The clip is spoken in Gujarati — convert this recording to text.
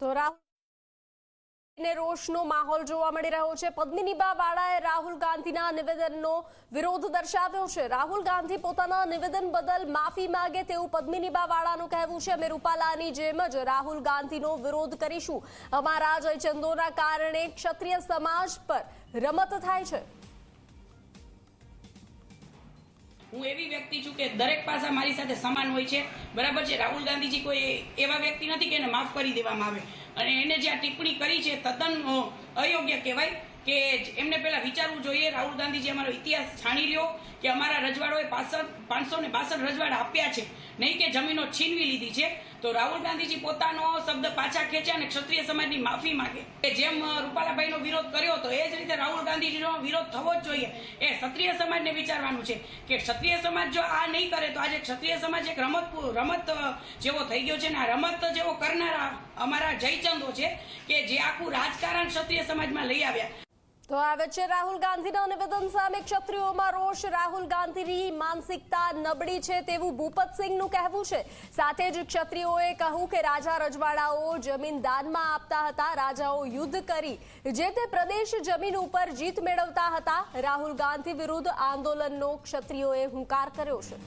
તો રોષનો માહોલ જોવા મળી રહ્યો છે. પદ્મિનીબા વાળાએ રાહુલ ગાંધીના નિવેદનનો વિરોધ દર્શાવ્યો છે. રાહુલ ગાંધી પોતાના નિવેદન બદલ માફી માગે તેવું પદ્મિનીબા વાળાનું કહેવું છે. અમે રૂપાલાની જેમ જ રાહુલ ગાંધીનો વિરોધ કરીશું. અમારા જયચંદોના કારણે ક્ષત્રિય સમાજ પર રમત થાય છે. હું એવી વ્યક્તિ છું કે દરેક પાસા મારી સાથે સમાન હોય છે. બરાબર છે? રાહુલ ગાંધીજી કોઈ એવા વ્યક્તિ નથી કે એને માફ કરી દેવામાં આવે. અને એને જે આ ટિપ્પણી કરી છે, તદ્દન અયોગ્ય કહેવાય. કે એમને પહેલા વિચારવું જોઈએ. રાહુલ ગાંધીજી અમારો ઇતિહાસ જાણી લ્યો કે અમારા રજવાડોએ પાસઠ પાંચસો ને બાસઠ રજવાડા આપ્યા છે. નહીં કે જમીનો છીનવી લીધી છે. તો રાહુલ ગાંધીજી પોતાનો શબ્દ પાછા ખેંચે અને ક્ષત્રિય સમાજની માફી માગે. કે જેમ રૂપાલાભાઈનો વિરોધ કર્યો હતો એ જ રીતે રાહુલ ગાંધીજીનો વિરોધ થવો જ જોઈએ. એ ક્ષત્રિય સમાજને વિચારવાનું છે કે ક્ષત્રિય સમાજ જો આ નહીં કરે તો આજે ક્ષત્રિય સમાજ એક રમત રમત જેવો થઈ ગયો છે ને આ રમત જેવો કરનારા અમારા જયચંદો છે કે જે આખું રાજકારણ ક્ષત્રિય સમાજમાં લઈ આવ્યા. તો આ વચ્ચે રાહુલ ગાંધીના નિવેદન સામે ક્ષત્રિયોમાં રોષ. રાહુલ ગાંધીની માનસિકતા નબળી છે તેવું ભૂપતસિંહનું કહેવું છે. સાથે જ ક્ષત્રિયોએ કહ્યું કે રાજા રજવાડાઓ જમીન દાનમાં આપતા હતા, રાજાઓ યુદ્ધ કરી. જે તે પ્રદેશ જમીન ઉપર જીત મેળવતા હતા, રાહુલ ગાંધી વિરુદ્ધ આંદોલનનો ક્ષત્રિયોએ હુંકાર કર્યો છે.